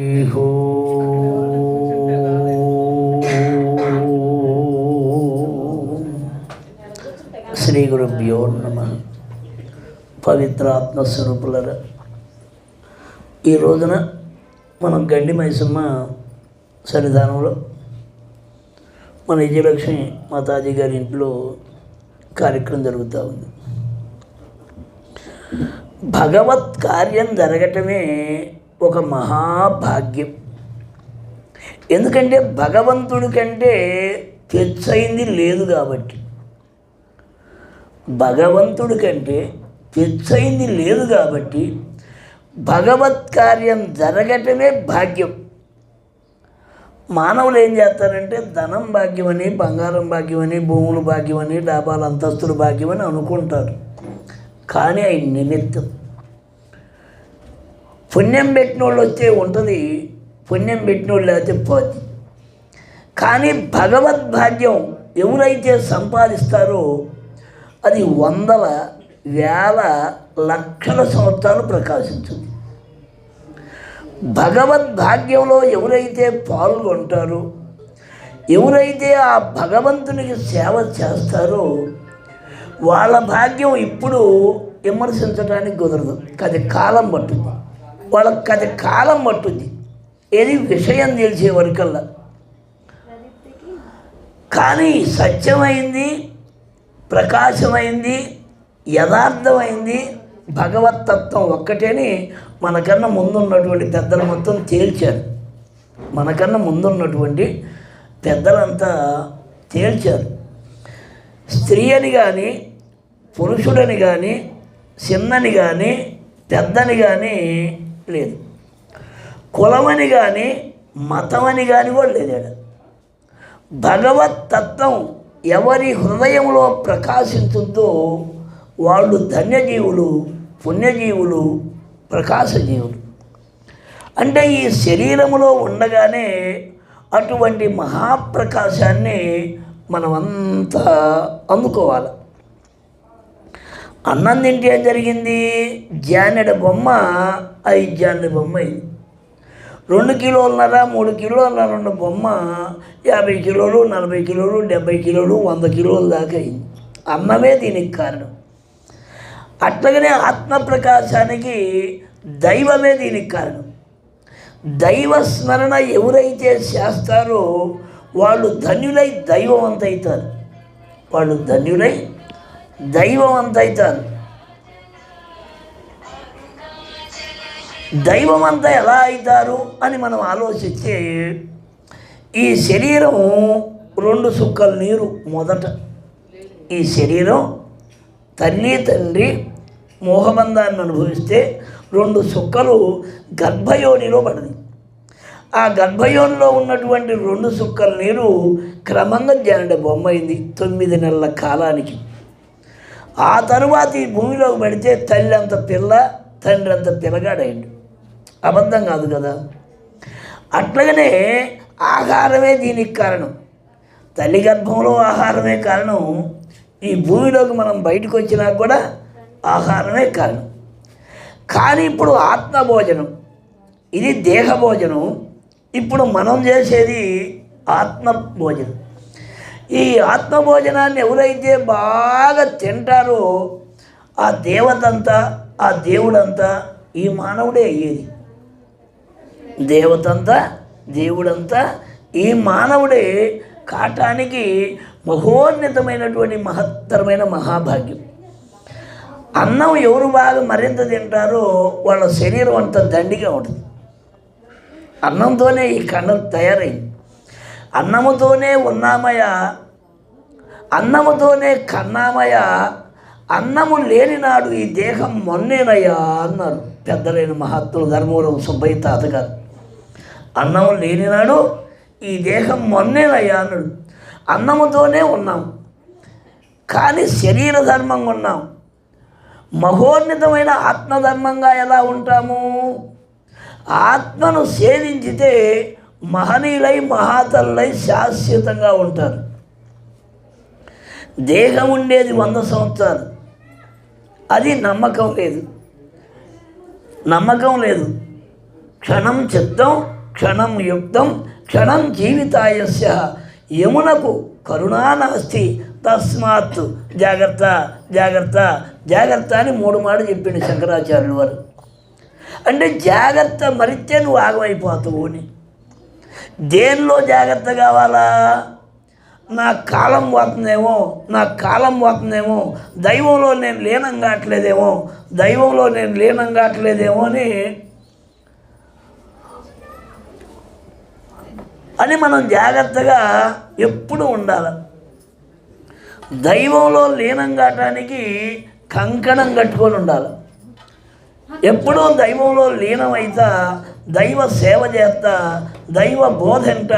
శ్రీ గురుభ్యో నమ. పవిత్రాత్మ స్వరూపులరా. ఈ రోజున మనం గండి మైసమ్మ సన్నిధానంలో మన విజయలక్ష్మి మాతాజీ గారి ఇంట్లో కార్యక్రమం జరుగుతూ ఉంది. భగవత్ కార్యం జరగటమే ఒక మహాభాగ్యం. ఎందుకంటే భగవంతుడి కంటే తెచ్చైంది లేదు కాబట్టి. భగవంతుడి కంటే తెచ్చయింది లేదు కాబట్టి భగవత్ కార్యం జరగటమే భాగ్యం. మానవులు ఏం చేస్తారంటే ధనం భాగ్యమని బంగారం భాగ్యమని భూములు భాగ్యమని డాబాలు అంతస్తులు భాగ్యమని అనుకుంటారు. కానీ అవి నిమిత్తం. పుణ్యం పెట్టిన వాళ్ళు వచ్చే ఉంటుంది. పుణ్యం పెట్టిన వాళ్ళు లేకపోతే కానీ భగవద్ భాగ్యం ఎవరైతే సంపాదిస్తారో అది వందల వేల లక్షల సంవత్సరాలు ప్రకాశించుంది. భగవద్ భాగ్యంలో ఎవరైతే పాల్గొంటారో ఎవరైతే ఆ భగవంతునికి సేవ చేస్తారో వాళ్ళ భాగ్యం ఇప్పుడు విమర్శించడానికి కుదరదు. అది కాలం పట్టుద్ది వాళ్ళకి అది కాలం పట్టుద్ది. ఏది విషయం తెలిసే వరకల్లా. కానీ సత్యమైంది ప్రకాశమైంది యథార్థమైంది భగవతత్వం ఒక్కటేని మనకన్నా ముందున్నటువంటి పెద్దలు మొత్తం తేల్చారు. మనకన్నా ముందున్నటువంటి పెద్దలంతా తేల్చారు. స్త్రీ అని కానీ పురుషుడని కానీ చిన్నని కానీ పెద్దని కానీ లేదు. కులమని కానీ మతమని కానీ కూడా లేదు ఈడ. భగవత్ తత్వం ఎవరి హృదయంలో ప్రకాశించుద్దో వాళ్ళు ధన్యజీవులు పుణ్యజీవులు ప్రకాశజీవులు. అంటే ఈ శరీరములో ఉండగానే అటువంటి మహాప్రకాశాన్ని మనమంతా అందుకోవాలి. అన్నం తింటే ఏం జరిగింది? జానెడ బొమ్మ ఐదు జానెడ బొమ్మ అయింది రెండు కిలోలున్నర మూడు కిలోలున్నర ఉన్న బొమ్మ యాభై కిలోలు నలభై కిలోలు డెబ్బై కిలోలు వంద కిలోల దాకా అయింది. అన్నమే దీనికి కారణం. అట్లాగనే ఆత్మప్రకాశానికి దైవమే దీనికి కారణం. దైవ స్మరణ ఎవరైతే చేస్తారో వాళ్ళు ధన్యులై దైవవంతవుతారు వాళ్ళు ధన్యులై దైవం దైవవంతవుతారు దైవం అంతా ఎలా అవుతారు అని మనం ఆలోచిస్తే ఈ శరీరం రెండు సుక్కల నీరు మొదట. ఈ శరీరం తల్లి తండ్రి మోహబంధాన్ని అనుభవిస్తే రెండు సుక్కలు గర్భయోనిలో పడింది ఆ గర్భయోనిలో ఉన్నటువంటి రెండు సుక్కల నీరు క్రమంగా జనడ బొమ్మ అయింది తొమ్మిది నెలల కాలానికి. ఆ తరువాత ఈ భూమిలోకి పెడితే తల్లి అంత పిల్ల తండ్రి అంత పిల్లగాడైండు. అబద్ధం కాదు కదా? అట్లాగనే ఆహారమే దీనికి కారణం. తల్లి గర్భంలో ఆహారమే కారణం. ఈ భూమిలోకి మనం బయటకు వచ్చినా కూడా ఆహారమే కారణం. కానీ ఇప్పుడు ఆత్మ భోజనం ఇది దేహ భోజనం ఇప్పుడు మనం చేసేది ఆత్మ భోజనం ఈ ఆత్మభోజనాన్ని ఎవరైతే బాగా తింటారో ఆ దేవతంతా ఆ దేవుడంతా ఈ మానవుడే అయ్యేది దేవతంతా దేవుడంతా ఈ మానవుడే కాటానికి మహోన్నతమైనటువంటి మహత్తరమైన మహాభాగ్యం. అన్నం ఎవరు బాగా మరింత తింటారో వాళ్ళ శరీరం అంత దండిగా ఉంటుంది. అన్నంతోనే ఈ కండ తయారైంది. అన్నముతోనే ఉన్నామయ? అన్నముతోనే కన్నామయ? అన్నము లేని నాడు ఈ దేహం మొన్నేనయ్యా అన్నారు. పెద్దలైన మహాత్ములు ధర్మవరం సుబ్బయ్య తాతగారు. అన్నము లేనినాడు ఈ దేహం మొన్నేనయ్యా అన్నాడు. అన్నముతోనే ఉన్నాం. కానీ శరీర ధర్మంగా ఉన్నాం. మహోన్నతమైన ఆత్మధర్మంగా ఎలా ఉంటాము? ఆత్మను సేవించితే మహనీయులై మహాతల్లులై శాశ్వతంగా ఉంటారు. దేహం ఉండేది వంద సంవత్సరాలు. అది నమ్మకం లేదు. నమ్మకం లేదు. క్షణం చిత్తం క్షణం యుక్తం క్షణం జీవితాయస్య. యమునకు కరుణా నాస్తి. తస్మాత్ జాగ్రత్త జాగ్రత్త జాగ్రత్త అని మూడు మాటలు చెప్పిండు శంకరాచార్యులు వారు. అంటే జాగ్రత్త మరిస్తే నువ్వు ఆగమైపోతావు అని. దేనిలో జాగ్రత్త కావాలా? నా కాలం పోతుందేమో నా కాలం పోతుందేమో దైవంలో నేను లీనం కావట్లేదేమో దైవంలో నేను లీనం కావట్లేదేమో అని అని మనం జాగ్రత్తగా ఎప్పుడు ఉండాలి. దైవంలో లీనం కావటానికి కంకణం కట్టుకొని ఉండాలి. ఎప్పుడూ దైవంలో లీనం అయితే దైవ సేవ చేస్తా దైవ బోధంట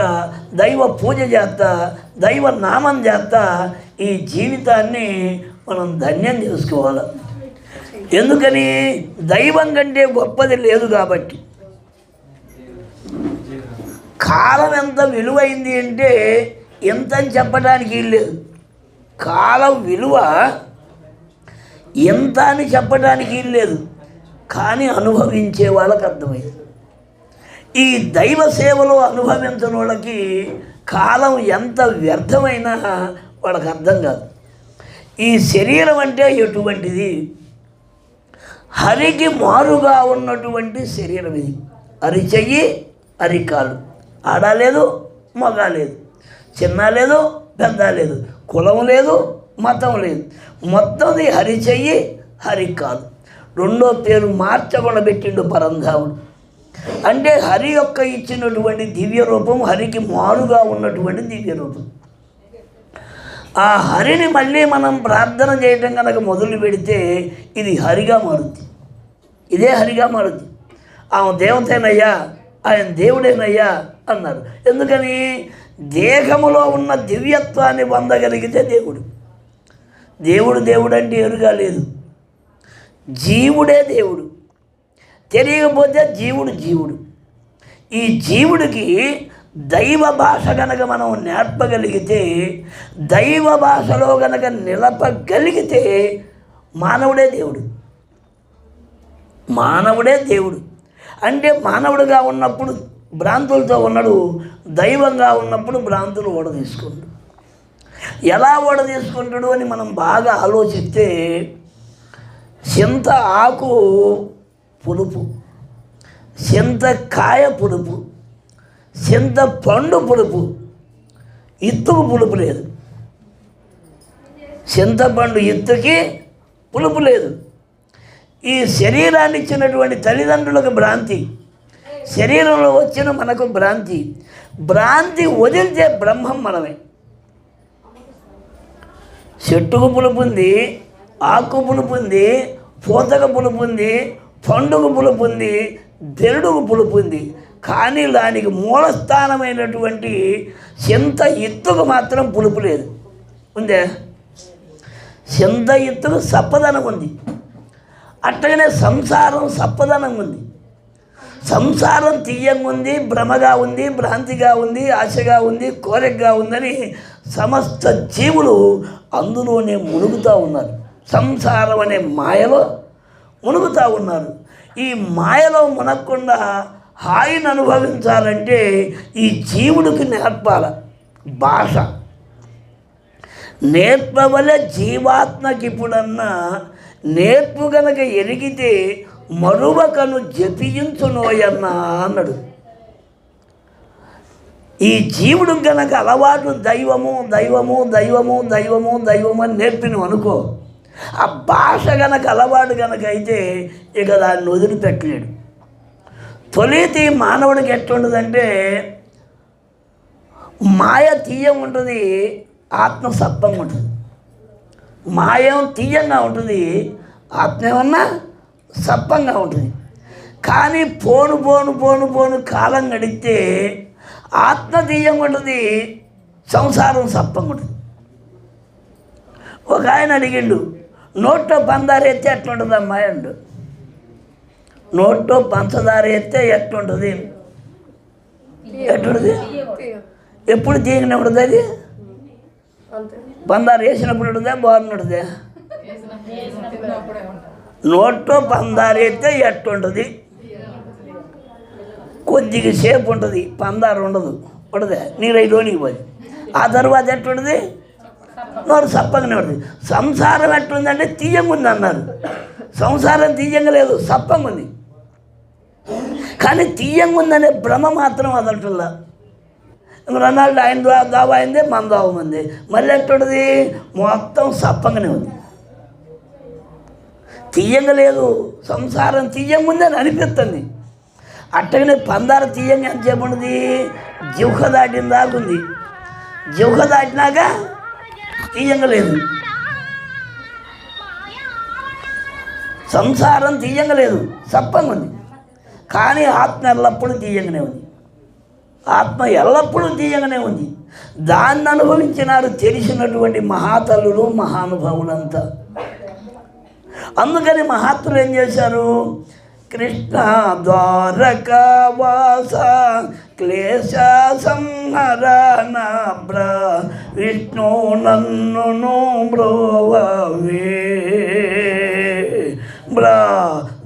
దైవ పూజ చేస్తా దైవ నామం చేస్తా ఈ జీవితాన్ని మనం ధన్యం చేసుకోవాలి. ఎందుకని? దైవం కంటే గొప్పది లేదు కాబట్టి. కాలం ఎంత విలువైంది అంటే ఎంత అని చెప్పడానికి లేదు. కాలం విలువ ఎంత అని చెప్పడానికి లేదు. కానీ అనుభవించే వాళ్ళకి అర్థమైంది. ఈ దైవ సేవలో అనుభవించిన వాళ్ళకి కాలం ఎంత వ్యర్థమైనా వాళ్ళకి అర్థం కాదు. ఈ శరీరం అంటే ఎటువంటిది? హరికి మారుగా ఉన్నటువంటి శరీరం ఇది. అరిచెయ్యి అరికాలు ఆడ లేదు మగ లేదు. చిన్న లేదు పెద్ద లేదు. కులం లేదు మతం లేదు. మొత్తంది హరి చెయ్యి హరి కాదు రెండో పేరు మార్చకుండా పెట్టిండు పరంధాముడు. అంటే హరి యొక్క ఇచ్చినటువంటి దివ్య రూపం హరికి మారుగా ఉన్నటువంటి దివ్య రూపం ఆ హరిని మళ్ళీ మనం ప్రార్థన చేయటం కనుక మొదలు పెడితే ఇది హరిగా మారుద్ది. ఇదే హరిగా మారుద్ది. ఆమె దేవతేనయ్యా ఆయన దేవుడేనయ్యా అన్నారు. ఎందుకని? దేహములో ఉన్న దివ్యత్వాన్ని పొందగలిగితే దేవుడు. దేవుడు దేవుడు అంటే ఎరుగా లేదు. జీవుడే దేవుడు. తెలియకపోతే జీవుడు జీవుడు. ఈ జీవుడికి దైవ భాష కనుక మనం నేర్పగలిగితే దైవ భాషలో కనుక నిలపగలిగితే మానవుడే దేవుడు. మానవుడే దేవుడు. అంటే మానవుడిగా ఉన్నప్పుడు భ్రాంతులతో ఉన్నాడు దైవంగా ఉన్నప్పుడు భ్రాంతులు ఓడదీసుకుంటాడు ఎలా ఓడదీసుకుంటాడు అని మనం బాగా ఆలోచిస్తే చింత ఆకు పులుపు చింతకాయ పులుపు చింత పండు పులుపు ఇత్తుకు పులుపు లేదు. చింతపండు ఇత్తుకి పులుపు లేదు. ఈ శరీరాన్ని ఇచ్చినటువంటి తల్లిదండ్రులకు భ్రాంతి. శరీరంలో వచ్చిన మనకు భ్రాంతి. భ్రాంతి వదిలితే బ్రహ్మం మనమే. చెట్టుకు పులుపు ఉంది ఆకు పులుపు ఉంది పూతకు పులుపు ఉంది పండుగ పులుపు ఉంది పులుపుంది. పులుపు ఉంది కానీ దానికి మూలస్థానమైనటువంటి చింత ఎత్తుకు మాత్రం పులుపు లేదు. ఉందే? చింత ఎత్తుకు సప్పదనం ఉంది. అట్టగానే సంసారం సప్పదనం ఉంది. సంసారం తీయంగా ఉంది భ్రమగా ఉంది భ్రాంతిగా ఉంది ఆశగా ఉంది కోరికగా ఉందని సమస్త జీవులు అందులోనే మునుగుతూ ఉన్నారు. సంసారం అనే మాయలో మునుగుతూ ఉన్నారు. ఈ మాయలో మునక్కుండా హాయిని అనుభవించాలంటే ఈ జీవుడికి నేర్పాల భాష. నేర్పవలే జీవాత్మకి ఇప్పుడన్నా నేర్పు గనక ఎరిగితే మరువకను జపించునోయన్నా అన్నాడు. ఈ జీవుడు గనక అలవాటు దైవము దైవము దైవము దైవము దైవము అని నేర్పినవనుకో అనుకో ఆ భాష గనక అలవాటు గనక అయితే ఇక దాన్ని వదిలిపెట్టలేడు. తొలితి మానవుడికి ఎట్లుంటుందంటే మాయ తీయం ఉంటుంది ఆత్మ సత్వం ఉంటుంది. మాయం తీయంగా ఉంటుంది ఆత్మ ఏమన్నా సత్వంగా ఉంటుంది. కానీ పోను పోను పోను పోను కాలం గడిస్తే ఆత్మ తీయంగా ఉంటుంది సంసారం సప్పంగా ఉంటుంది. ఒక ఆయన అడిగిండు నోట్లో పందారు ఎత్తే ఎట్లుంటుంది అమ్మాయి అండు? నోట్లో పంచదార ఎత్తే ఎట్లుంటుంది? ఎట్లుంటుంది? ఎప్పుడు ఉంటుంది అది? పందారు వేసినప్పుడు ఉంటుందా? బాగున్నట్టుదే నోట్లో పందారు ఎత్తే ఎట్టుంటుంది కొద్దిగా సేపు ఉంటుంది. పందారు ఉండదు. ఉండదే నీరు లోనికి పోయి. ఆ తర్వాత ఎట్లుంటుంది? నోరు సప్పగానే ఉంటుంది సంసారం ఎట్లుందంటే తీయంగా ఉంది అన్నారు సంసారం తీయంగా లేదు సప్పంగా ఉంది కానీ తీయంగా ఉందనే భ్రమ మాత్రం అదంటుల్లా. రొనాల్డ్ ఆయన దావా అయింది మన దావం ఉంది మళ్ళీ ఎట్లుంటుంది? మొత్తం సప్పంగానే ఉంది. తీయంగా లేదు సంసారం తీయంగా ఉంది అని అనిపిస్తుంది. అట్టగానే పందార తీయంగా ఎంత చెప్పండి జివ్హ దాటిన దాకా ఉంది. దాటినాక తీయంగా లేదు. సంసారం తీయంగా లేదు. సప్పంగా ఉంది. కానీ ఆత్మ ఎల్లప్పుడూ తీయంగానే ఉంది. ఆత్మ ఎల్లప్పుడూ తీయంగానే ఉంది. దాన్ని అనుభవించినారు తెలిసినటువంటి మహాతల్లులు మహానుభావులంతా. అందుకని మహాత్ములు ఏం చేశారు? కృష్ణ ద్వారకా వాస క్లేశ సంహరణ బ్రా విష్ణు నన్ను బ్రోవే బ్రా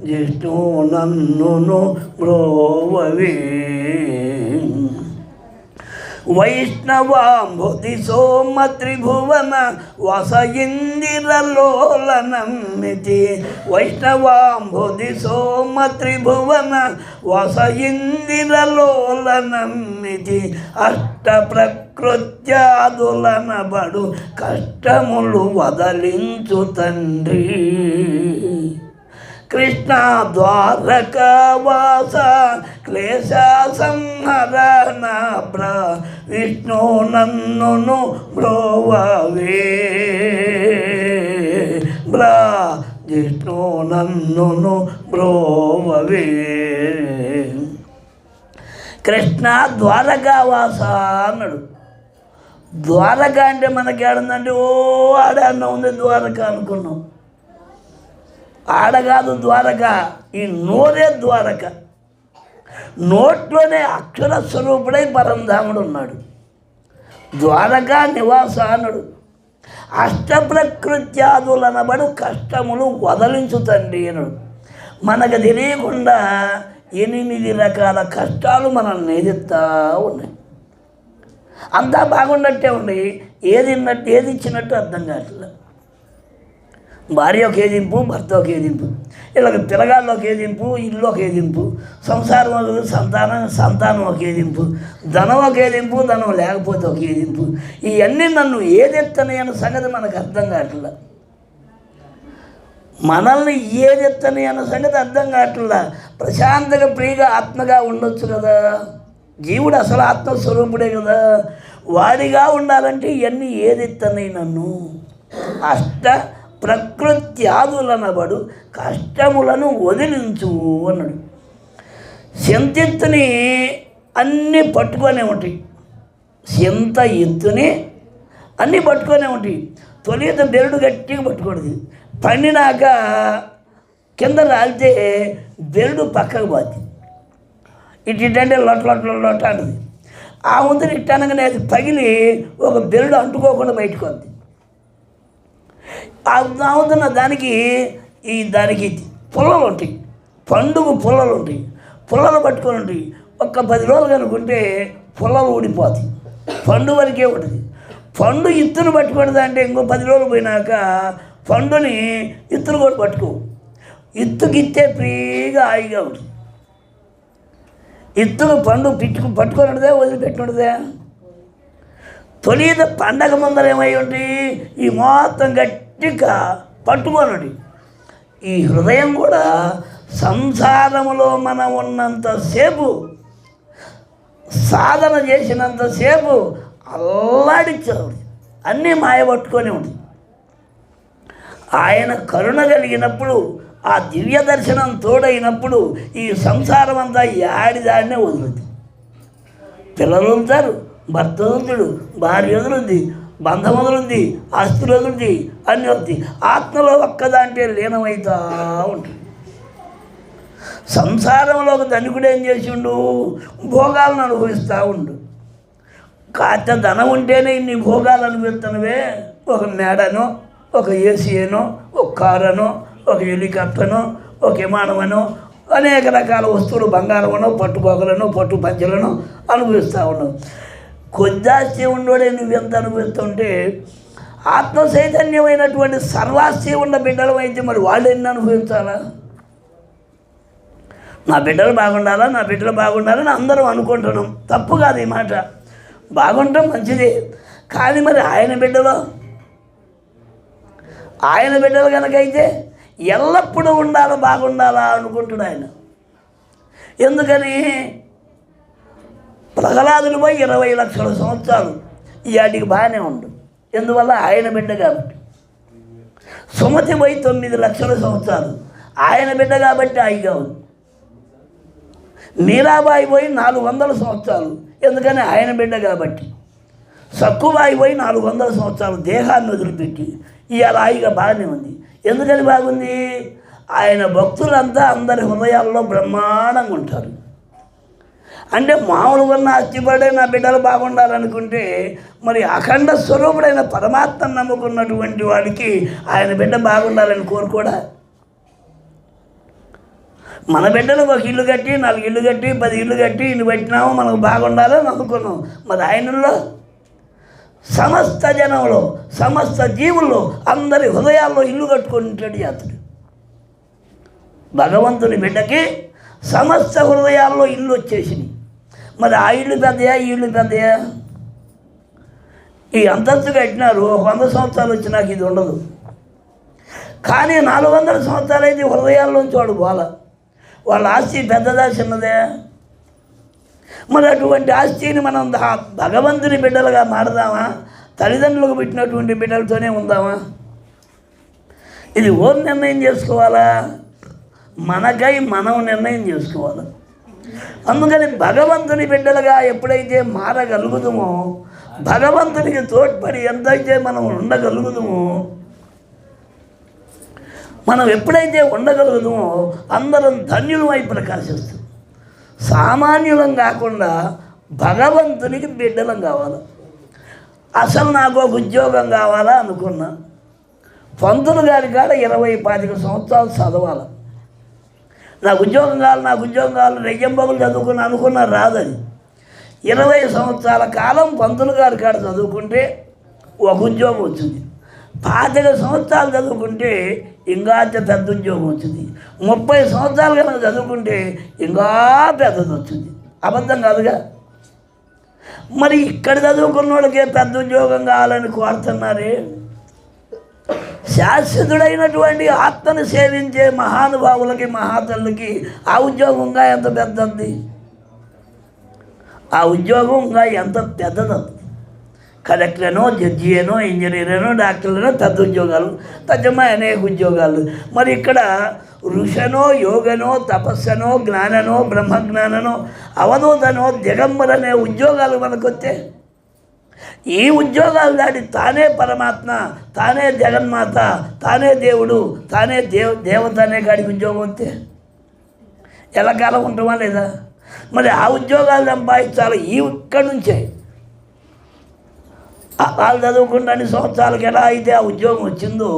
జిష్ణు నన్ను బ్రోవే వైష్ణవాంబుధి సోమ త్రిభువన వస ఇందిరలోలనమితి వైష్ణవాంబుధి సోమ త్రిభువన వస ఇందిరలోలనమితి అష్ట ప్రకృత్యాదులనబడు కష్టములు వదలించు తండ్రి. కృష్ణ ద్వారక వాస క్లేశ సంహరణ బ్ర విష్ణు నన్ను బ్రోవే బ్రా విష్ణు నన్ను బ్రోవే కృష్ణ ద్వారకా వాస అన్నాడు. ద్వారక అంటే మనకి ఏడుందంటే ఓ ఆడ అన్న ఉంది ద్వారక అనుకున్నాం. ఆడగాదు ద్వారక ఈ నోరే ద్వారక. నోట్లోనే అక్షర స్వరూపుడై పరంధాముడు ఉన్నాడు. ద్వారక నివాసానుడు. అష్టప్రకృత్యాదులనబడు కష్టములు వదలించు తండ్రి అన్నాడు మనకు తెలియకుండా ఎనిమిది రకాల కష్టాలు మనల్ని ఎదుగుతూ ఉన్నాయి. అంతా బాగున్నట్టే ఉండి ఏది ఏది ఇచ్చినట్టు అర్థం కావట్లేదు. భార్య ఒక ఏదింపు భర్త ఒక ఏదింపు ఇలాగ పిల్లగాళ్ళు ఒక ఏదింపు ఇల్లు ఒక ఏదింపు సంసారం ఒక సంతానం సంతానం ఒక ఏదింపు ధనం ఒక ఏదింపు ధనం లేకపోతే ఒక ఏదింపు ఇవన్నీ నన్ను ఏదెత్తని సంగతి మనకు అర్థం కావట్లా? మనల్ని ఏదెత్తని అన్న సంగతి అర్థం కావట్లా? ప్రశాంతంగా ప్రియగా ఆత్మగా ఉండొచ్చు కదా? జీవుడు అసలు ఆత్మస్వరూపుడే కదా? వాడిగా ఉండాలంటే ఇవన్నీ ఏదెత్తని నన్ను? అష్ట ప్రకృత్యాదులనబడు కష్టములను వదిలించు అన్నాడు. సెంతెత్తుని అన్నీ పట్టుకొనే ఉంటాయి సెంత ఎత్తుని అన్నీ పట్టుకొనే ఉంటాయి తొలిత బెరడు గట్టిగా పట్టుకోడదు పండినాక కింద రాలితే బెరడు పక్కకు పోతుంది ఇటు ఇటంటే లొట్ట లొట్ట లొట్ట అంటుంది. ఆ ముందు ఇట్టనగానే అది పగిలి ఒక బెరడు అంటుకోకుండా బయటకు వద్ది. అవుతున్న దానికి ఈ దానికి పుల్లలు ఉంటాయి. పండుగ పుల్లలు ఉంటాయి. పుల్లలు పట్టుకొని ఉంటాయి. ఒక్క పది రోజులు కనుకుంటే పుల్లలు ఊడిపోతాయి. పండు వరకే ఉంటుంది. పండు ఇత్తును పట్టుకున్నది అంటే ఇంకో పది రోజులు పోయినాక పండుని ఇత్తును కూడా పట్టుకో. ఇత్తుకిత్తే ఫ్రీగా హాయిగా ఉంటుంది. ఇత్తుకు పండు పిట్టుకు పట్టుకున్నదే వదిలిపెట్టినదే తొలిద పండగ ముందర ఏమై ఉండి ఈ మొత్తం గట్టిగా పట్టుకొనడి. ఈ హృదయం కూడా సంసారములో మనం ఉన్నంతసేపు సాధన చేసినంతసేపు అల్లాడిచ్చాడు అన్నీ మాయ పట్టుకొని ఉంది ఆయన కరుణ కలిగినప్పుడు ఆ దివ్య దర్శనం తోడైనప్పుడు ఈ సంసారం అంతా యాడిదాడినే వదులుతుంది పిల్లలు ఉంటారు భర్త వదులుతాడు భార్య వదులుంది బంధములుంది వదులుంది వదులుంది అన్నీ వద్ది ఆత్మలో ఒక్కదాంటే లీనమవుతా ఉంటుంది. సంసారంలో ఒక ధనికుడు ఏం చేసిండు? భోగాలను అనుభవిస్తూ ఉండు. కాస్త ధనం ఉంటేనే ఇన్ని భోగాలు అనుభవిస్తున్నవే ఒక మేడనో ఒక ఏసీనో ఒక కారనో ఒక హెలికాప్టర్నో ఒక విమానమనో అనేక రకాల వస్తువులు బంగారమనో పట్టుకోకలను పట్టు పంచలను అనుభవిస్తూ ఉన్నాం కొద్ది ఆస్తి ఉండోడే నువ్వెంత అనుభవిస్తుంటే ఆత్మ చైతన్యమైనటువంటి సర్వాస్తి ఉన్న బిడ్డలు అయితే మరి వాళ్ళు ఎన్ని అనుభవించాలా? నా బిడ్డలు బాగుండాలా? నా బిడ్డలు బాగుండాలని అందరం అనుకుంటున్నాం. తప్పు కాదు ఈ మాట. బాగుంటాం మంచిది. కానీ మరి ఆయన బిడ్డలో? ఆయన బిడ్డలు కనుకైతే ఎల్లప్పుడూ ఉండాలా బాగుండాలా అనుకుంటున్నాడు ఆయన. ఎందుకని? ప్రహ్లాదులు పోయి ఇరవై లక్షల సంవత్సరాలు వాటికి బాగానే ఉండు. ఎందువల్ల? ఆయన బిడ్డ కాబట్టి. సుమతి పోయి తొమ్మిది లక్షల సంవత్సరాలు. ఆయన బిడ్డ కాబట్టి హాయిగా ఉంది. మీరాబాయి పోయి నాలుగు వందల సంవత్సరాలు. ఎందుకని? ఆయన బిడ్డ కాబట్టి. సక్కుబాయి పోయి నాలుగు వందల సంవత్సరాలు దేహాన్ని వదిలిపెట్టి ఇవాళ హాయిగా బాగానే ఉంది. ఎందుకని బాగుంది? ఆయన భక్తులంతా అందరి హృదయాల్లో బ్రహ్మాండంగా ఉంటారు. అంటే మామూలుగా ఉన్న ఆస్తిపడే నా బిడ్డలు బాగుండాలనుకుంటే మరి అఖండ స్వరూపుడైన పరమాత్మ నమ్ముకున్నటువంటి వాడికి ఆయన బిడ్డ బాగుండాలని కోరుకోడా? మన బిడ్డలకు ఒక ఇల్లు కట్టి నాలుగు ఇల్లు కట్టి పది ఇల్లు కట్టి ఇల్లు పెట్టినాము మనకు బాగుండాలని అనుకున్నాం మరి ఆయనలో సమస్త జనంలో సమస్త జీవుల్లో అందరి హృదయాల్లో ఇల్లు కట్టుకొని ఉంటాడు అతడు. భగవంతుని బిడ్డకి సమస్త హృదయాల్లో ఇల్లు వచ్చేసింది మరి ఆ ఇల్లు పెద్దయా ఈ ఇల్లు పెద్దయా? ఈ అంతస్తు కట్టినారు ఒక వంద సంవత్సరాలు వచ్చినాక ఇది ఉండదు. కానీ నాలుగు వందల సంవత్సరాలు అయితే హృదయాల్లోంచి వాడు పోల. వాళ్ళ ఆస్తి పెద్దదా చిన్నదే? మరి అటువంటి ఆస్తిని మనం భగవంతుని బిడ్డలుగా మారదామా? తల్లిదండ్రులకు పెట్టినటువంటి బిడ్డలతోనే ఉందామా? ఇది ఓన్ నిర్ణయం చేసుకోవాలా? మనకై మనం నిర్ణయం చేసుకోవాలి? అందుకని భగవంతుని బిడ్డలుగా ఎప్పుడైతే మారగలుగుతామో భగవంతునికి తోడ్పడి ఎంతైతే మనం ఉండగలుగుతామో మనం ఎప్పుడైతే ఉండగలుగుతామో అందరం ధన్యులమై ప్రకాశిస్తాం. సామాన్యులం కాకుండా భగవంతునికి బిడ్డలం కావాలి. అసలు నాకు ఒక ఉద్యోగం కావాలా అనుకున్నా. పంతులు గారి కాడ ఇరవై పాతిక సంవత్సరాలు చదవాలి. నాకు ఉద్యోగం కావాలి నాకు ఉద్యోగం కావాలి రెయ్యంబాబులు చదువుకుని అనుకున్నా రాదని. ఇరవై సంవత్సరాల కాలం పంతులు గారి కాడ చదువుకుంటే ఒక ఉద్యోగం వచ్చింది. పాతిక సంవత్సరాలు చదువుకుంటే ఇంకా పెద్ద ఉద్యోగం వచ్చింది. ముప్పై సంవత్సరాలు కనుక చదువుకుంటే ఇంకా పెద్దది వచ్చింది. అబద్ధం కాదుగా? మరి ఇక్కడ చదువుకున్న వాళ్ళకే పెద్ద ఉద్యోగం కావాలని కోరుతున్నారే? శాశ్వతుడైనటువంటి ఆత్మను సేవించే మహానుభావులకి మహాతల్లికి ఆ ఉద్యోగం ఇంకా ఎంత పెద్దది? ఆ ఉద్యోగం ఇంకా ఎంత పెద్దది? కలెక్టర్నో జడ్జియేనో ఇంజనీరేనో డాక్టర్లేనో పెద్ద ఉద్యోగాలు తజ్జమా అనేక ఉద్యోగాలు. మరి ఇక్కడ ఋషనో యోగనో తపస్సనో జ్ఞాననో బ్రహ్మజ్ఞాననో అవధూతనో దిగంబరనే ఉద్యోగాలు మనకొస్తే ఈ ఉద్యోగాలు దాటి తానే పరమాత్మ తానే జగన్మాత తానే దేవుడు తానే దేవ దేవత అనే కాడికి ఉద్యోగం అంతే ఎలా కాలం ఉంటామా లేదా? మరి ఆ ఉద్యోగాలు సంపాదించాలి ఈ ఇక్కడి నుంచే. వాళ్ళు చదువుకుంటే అన్ని సంవత్సరాలకు ఎలా అయితే ఆ ఉద్యోగం వచ్చిందో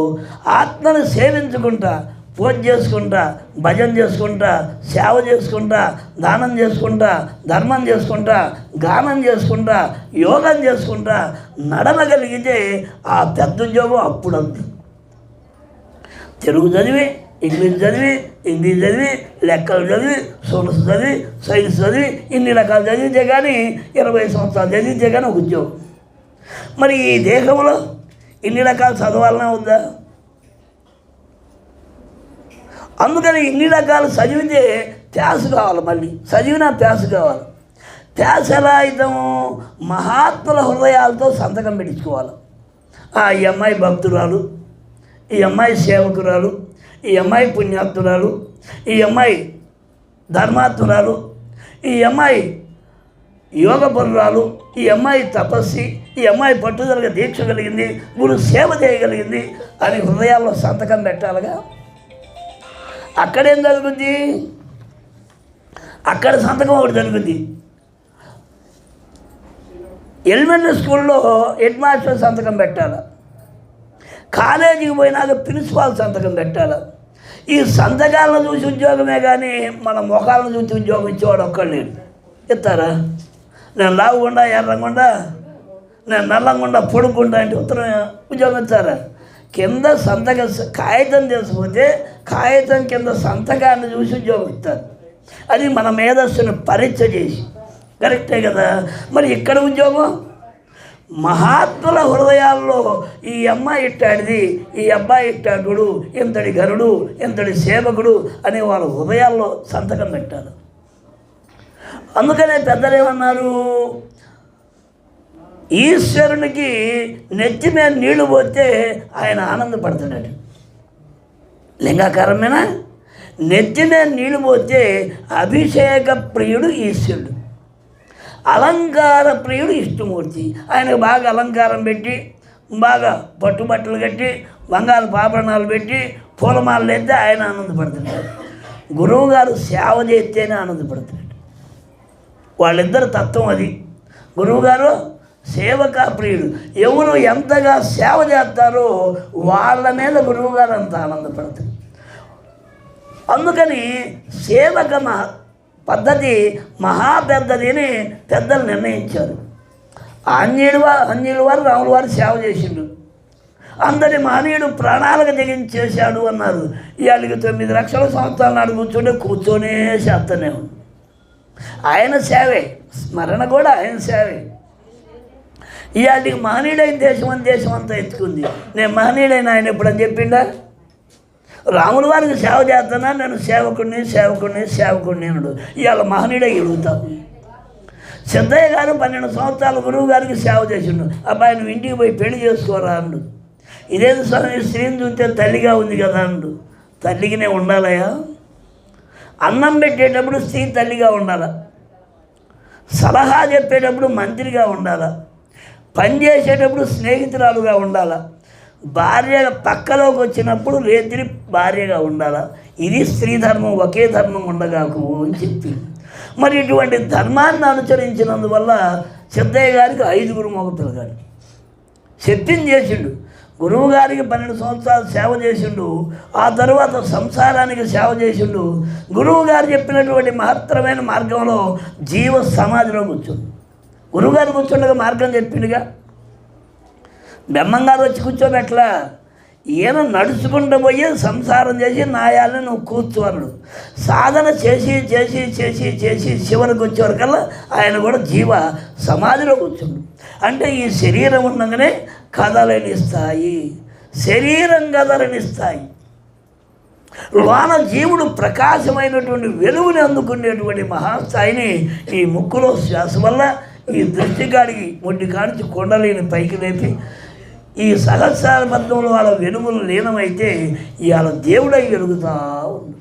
ఆత్మను సేవించుకుంటా పూజ చేసుకుంటా భజన చేసుకుంటా సేవ చేసుకుంటా దానం చేసుకుంటా ధర్మం చేసుకుంటా గానం చేసుకుంటా యోగం చేసుకుంటా నడవగలిగితే ఆ పెద్ద ఉద్యోగం అప్పుడు అంది తెలుగు చదివి ఇంగ్లీష్ చదివి హిందీ చదివి లెక్కలు చదివి సోనస్ చదివి సైన్స్ చదివి ఇన్ని రకాలు చదివితే కానీ ఇరవై సంవత్సరాలు చదివితే కానీ ఒక ఉద్యోగం. మరి ఈ దేశంలో ఇన్ని రకాలు చదవాలనే ఉందా? అందుకని ఇన్ని రకాలు చదివితే ప్యాస్ కావాలి మళ్ళీ. చదివినా ప్యాస్ కావాలి. ప్యాస్ ఎలా అవుతాము మహాత్ముల హృదయాలతో సంతకం పెట్టించుకోవాలి. ఆ ఈ అమ్మాయి భక్తురాలు ఈ అమ్మాయి సేవకురాలు ఈ అమ్మాయి పుణ్యాత్తురాలు ఈ అమ్మాయి ధర్మాత్తురాలు ఈ అమ్మాయి యోగపరురాలు ఈ అమ్మాయి తపస్సి ఈ అమ్మాయి పట్టుదలగా దీక్ష కలిగింది గురు సేవ చేయగలిగింది అని హృదయాల్లో సంతకం పెట్టాలిగా. అక్కడేం జరుగుద్ది? అక్కడ సంతకం ఒకటి జరుగుద్ది ఎలిమెంటరీ స్కూల్లో హెడ్ మాస్టర్ సంతకం పెట్టాలి. కాలేజీకి పోయినాక ప్రిన్సిపాల్ సంతకం పెట్టాలి. ఈ సంతకాలను చూసి ఉద్యోగమే కానీ మన ముఖాలను చూసి ఉద్యోగం ఇచ్చేవాడు ఒక్కడు లేడు. ఇస్తారా నేను లావుకుండా ఎర్రకుండా నేను నల్లంగుండా పొడుగుండా అంటే ఉత్తరం ఉద్యోగం ఇస్తారా? కింద సంతక కాగితం తీసుకుపోతే కాగితం కింద సంతకాన్ని చూసి ఉద్యోగం ఇస్తారు. అది మన మేధస్సును పరీక్ష చేసి. కరెక్టే కదా? మరి ఇక్కడ ఉద్యోగం? మహాత్ముల హృదయాల్లో ఈ అమ్మాయి ఇట్టాడిది ఈ అబ్బాయి ఇట్టాడు ఇంతటి గరుడు ఇంతటి సేవకుడు అనే వాళ్ళ హృదయాల్లో సంతకం పెట్టారు అందుకనే పెద్దలు ఏమన్నారు? ఈశ్వరునికి నెత్తి మీద నీళ్ళు పోతే ఆయన ఆనందపడుతున్నాడు. లింగాకారమేనా? నెత్తి మీద నీళ్ళు పోతే అభిషేక ప్రియుడు ఈశ్వరుడు. అలంకార ప్రియుడు ఇష్టమూర్తి ఆయనకు బాగా అలంకారం పెట్టి బాగా పట్టుబట్టలు కట్టి బంగారు పాపరణాలు పెట్టి పూలమాలలు అయితే ఆయన ఆనందపడుతున్నాడు. గురువు గారు సేవ చేస్తేనే ఆనందపడుతున్నాడు. వాళ్ళిద్దరు తత్వం అది. గురువుగారు సేవక ప్రియుడు. ఎవరు ఎంతగా సేవ చేస్తారో వాళ్ళ మీద గురువుగారు అంత ఆనందపడతారు. అందుకని సేవక మహా పద్ధతి మహా పెద్దది అని పెద్దలు నిర్ణయించారు. ఆంజనేయుడు వారు ఆంజనేయుడు వారు రాముల వారు సేవ చేసిండు అందరి మహనీయుడు ప్రాణాలకు తెగించేశాడు అన్నారు. ఇవాళకి తొమ్మిది లక్షల సంవత్సరాల నాడు కూర్చుంటే కూర్చొనే చేస్తూనే ఆయన సేవే. స్మరణ కూడా ఆయన సేవే. ఇవాళకి మహనీయుడైన దేశం అని దేశం అంతా ఎత్తుకుంది. నేను మహనీయుడైన ఆయన ఎప్పుడని చెప్పిండా? రాముల వారికి సేవ చేస్తున్నా నేను సేవకుడిని సేవకుడిని సేవకుడిని అన్నాడు. ఇవాళ మహనీయుడే ఎదుగుతావు సిద్ధయ్య గారు పన్నెండు సంవత్సరాల గురువు గారికి సేవ చేసిండు. అబ్బాయి నువ్వు ఇంటికి పోయి పెళ్ళి చేసుకోరా అండు ఇదేదో స్వామి? స్త్రీని చూస్తే తల్లిగా ఉంది కదా అండు తల్లికినే ఉండాలయా అన్నం పెట్టేటప్పుడు స్త్రీ తల్లిగా ఉండాలా? సలహా చెప్పేటప్పుడు మంత్రిగా ఉండాలా? పని చేసేటప్పుడు స్నేహితురాలుగా ఉండాలా? భార్య పక్కలోకి వచ్చినప్పుడు రేత్రి భార్యగా ఉండాలా? ఇది స్త్రీ ధర్మం ఒకే ధర్మం ఉండగాకు అని చెప్పి. మరి ఇటువంటి ధర్మాన్ని అనుసరించినందువల్ల సిద్ధయ్య గారికి ఐదుగురు మొగతులు గారు శక్తిని చేసిండు. గురువు గారికి పన్నెండు సంవత్సరాలు సేవ చేసిండు. ఆ తర్వాత సంసారానికి సేవ చేసిండు. గురువు గారు చెప్పినటువంటి మహత్తరమైన మార్గంలో జీవ సమాధిలో కూర్చుండు గురువుగారు కూర్చుండగా మార్గం చెప్పిండుగా. బ్రహ్మంగారు వచ్చి కూర్చోబెట్లా ఈయన నడుచుకుంటూ పోయి సంసారం చేసి నాయాలని నువ్వు కూర్చోనడు సాధన చేసి చేసి చేసి చేసి చివరికి వచ్చేవరకల్లా ఆయన కూడా జీవ సమాధిలో కూర్చుండు. అంటే ఈ శరీరం ఉండగానే కథలనిస్తాయి శరీరం కథలనిస్తాయి లోన జీవుడు ప్రకాశమైనటువంటి వెలుగుని అందుకునేటువంటి మహాస్థాయిని ఈ ముక్కులో శ్వాస వల్ల ఈ దృష్టిగాడికి ముడ్డి కాడిచి కొండలేని పైకి లేపి ఈ సహస్రాల పద్మంలో వాళ్ళ వెలుగులు లీనమైతే ఇవాళ దేవుడై వెలుగుతా ఉంది.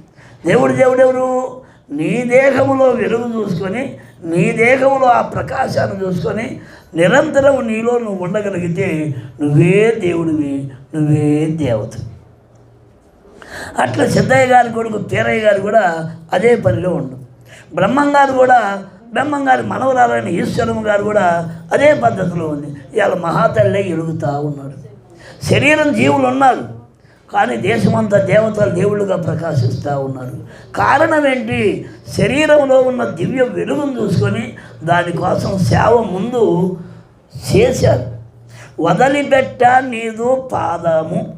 దేవుడు దేవుడెవరు? నీ దేహములో వెలుగు చూసుకొని నీ దేహంలో ఆ ప్రకాశాన్ని చూసుకొని నిరంతరం నీలో నువ్వు ఉండగలిగితే నువ్వే దేవుడివి నువ్వే దేవత. అట్లా సిద్ధయ్య గారి కొడుకు తీరయ్య గారు కూడా అదే పనిలో ఉండు. బ్రహ్మం గారు కూడా బ్రహ్మం గారి మనవరాలైన ఈశ్వరమ్మ గారు కూడా అదే పద్ధతిలో ఉంది. ఇవాళ మహాతల్లే ఎలుగుతూ ఉన్నాడు. శరీరం జీవులు ఉన్నారు కానీ దేశమంతా దేవతలు దేవుళ్ళుగా ప్రకాశిస్తూ ఉన్నారు. కారణం ఏంటి? శరీరంలో ఉన్న దివ్య వెలుగును చూసుకొని దానికోసం సేవ ముందు చేశారు. వదలిపెట్ట నీదు పాదము.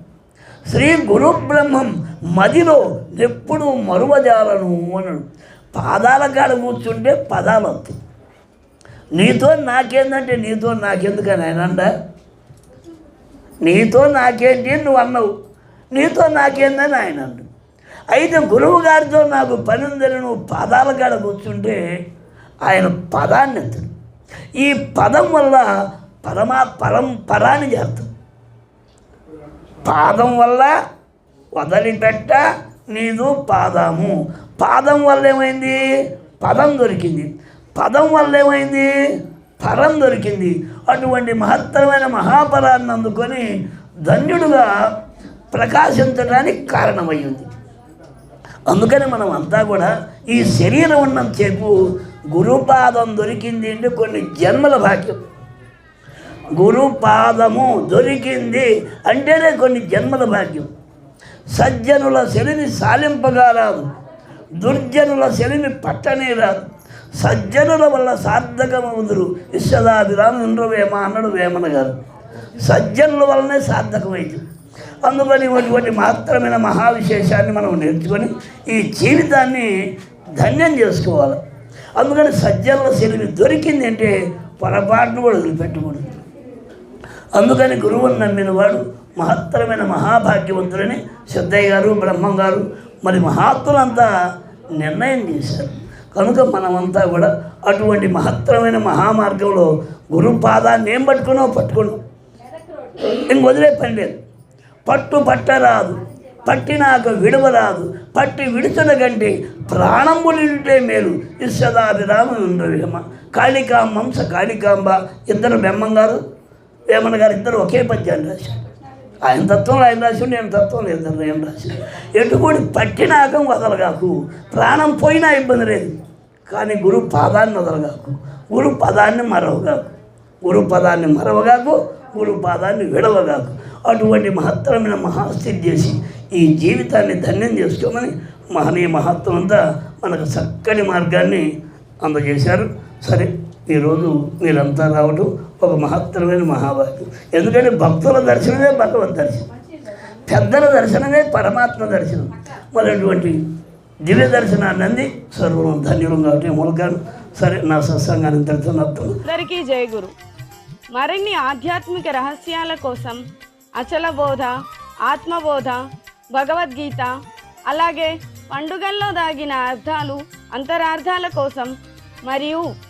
శ్రీ గురు బ్రహ్మం మదిలో ఎప్పుడు మరువజాలను అన్నాడు. పాదాల కాడ కూర్చుంటే పదాలు వస్తాయి నీతో నాకేందంటే నీతో నాకెందుకని ఆయన అండ నీతో నాకేంటి అని నువ్వు అన్నావు. నీతో నాకేందని ఆయన అండు. అయితే గురువు గారితో నాకు పని ఉందని నువ్వు పదాల కాడ కూర్చుంటే ఆయన పదాన్ని ఎత్తాడు ఈ పదం వల్ల పరమా పరం పరాన్ని చేస్తాం పాదం వల్ల వదిలిపెట్ట నీదు పాదము. పాదం వల్ల ఏమైంది? పదం దొరికింది. పదం వల్ల ఏమైంది? పరం దొరికింది. అటువంటి మహత్తరమైన మహాపరాన్ని అందుకొని ధన్యుడుగా ప్రకాశించడానికి కారణమయ్యింది. అందుకని మనం అంతా కూడా ఈ శరీరం ఉన్నంతసేపు గురుపాదం దొరికింది అంటే కొన్ని జన్మల భాగ్యం. గురుపాదము దొరికింది అంటేనే కొన్ని జన్మల భాగ్యం. సజ్జనుల శనిని సాలింపగారాదు దుర్జనుల సెలిమి పట్టనే రాదు. సజ్జనుల వల్ల సార్థకమవుదురు విశ్వదాభిరామ ఇంద్రవేమ అన్నాడు వేమన గారు. సజ్జనుల వల్లనే సార్థకమైంది. అందుకని ఇటువంటి మాత్రమైన మహావిశేషాన్ని మనం నేర్చుకొని ఈ జీవితాన్ని ధన్యం చేసుకోవాలి. అందుకని సజ్జనుల సెలిమి దొరికింది అంటే పొరపాటును కూడా వదిలిపెట్టకూడదు. అందుకని గురువుని నమ్మిన వాడు మహత్తరమైన మహాభాగ్యవంతులని సిద్ధయ్య గారు బ్రహ్మం గారు మరి మహాత్ములంతా నిర్ణయం చేశారు. కనుక మనమంతా కూడా అటువంటి మహత్తరమైన మహామార్గంలో గురు పాదాన్ని ఏం పట్టుకునో పట్టుకున్నాం ఇంక వదిలే పని లేదు. పట్టు పట్టరాదు. పట్టినాక విడవరాదు. పట్టి విడుతున్న కంటే ప్రాణంబులింటే మేలు. విశ్వదాభిరామ ఉండవేమ కాళికాంబంస కాళికాంబ. ఇద్దరు బెమ్మంగారు వేమన గారు ఇద్దరు ఒకే పద్యాన్ని రాశారు. ఆయన తత్వంలో ఆయన రాసి నేను తత్వం లేదు నేను రాసి ఎటుకోడి పట్టినాక వదలగాకు. ప్రాణం పోయినా ఇబ్బంది లేదు. కానీ గురు పాదాన్ని వదలగాకు. గురు పదాన్ని మరవగాకు. గురు పదాన్ని మరవగాకు గురు పాదాన్ని విడవగాకు. అటువంటి మహత్తరమైన మహాస్థితి చేసి ఈ జీవితాన్ని ధన్యం చేసుకోమని మహనీయ మహత్వం అంతా మనకు చక్కని మార్గాన్ని అందజేశారు. సరే. ఈరోజు మీరంతా రావడం ఒక మహత్తరమైన మహాభాగ్యం. ఎందుకంటే భక్తుల దర్శనమే భగవద్ దర్శనం. పెద్దల దర్శనమే పరమాత్మ దర్శనం. మరి అటువంటి దివ్య దర్శనాన్ని అంది సర్వం ధన్యులం కాబట్టి మూలకాను. సరే నా సత్సంగాన్ని ఇంతటితో నడుపుతున్నాను అందరికీ జయ గురు. మరిన్ని ఆధ్యాత్మిక రహస్యాల కోసం అచల బోధ ఆత్మబోధ భగవద్గీత అలాగే పండుగల్లో దాగిన అర్థాలు అంతరార్థాల కోసం మరియు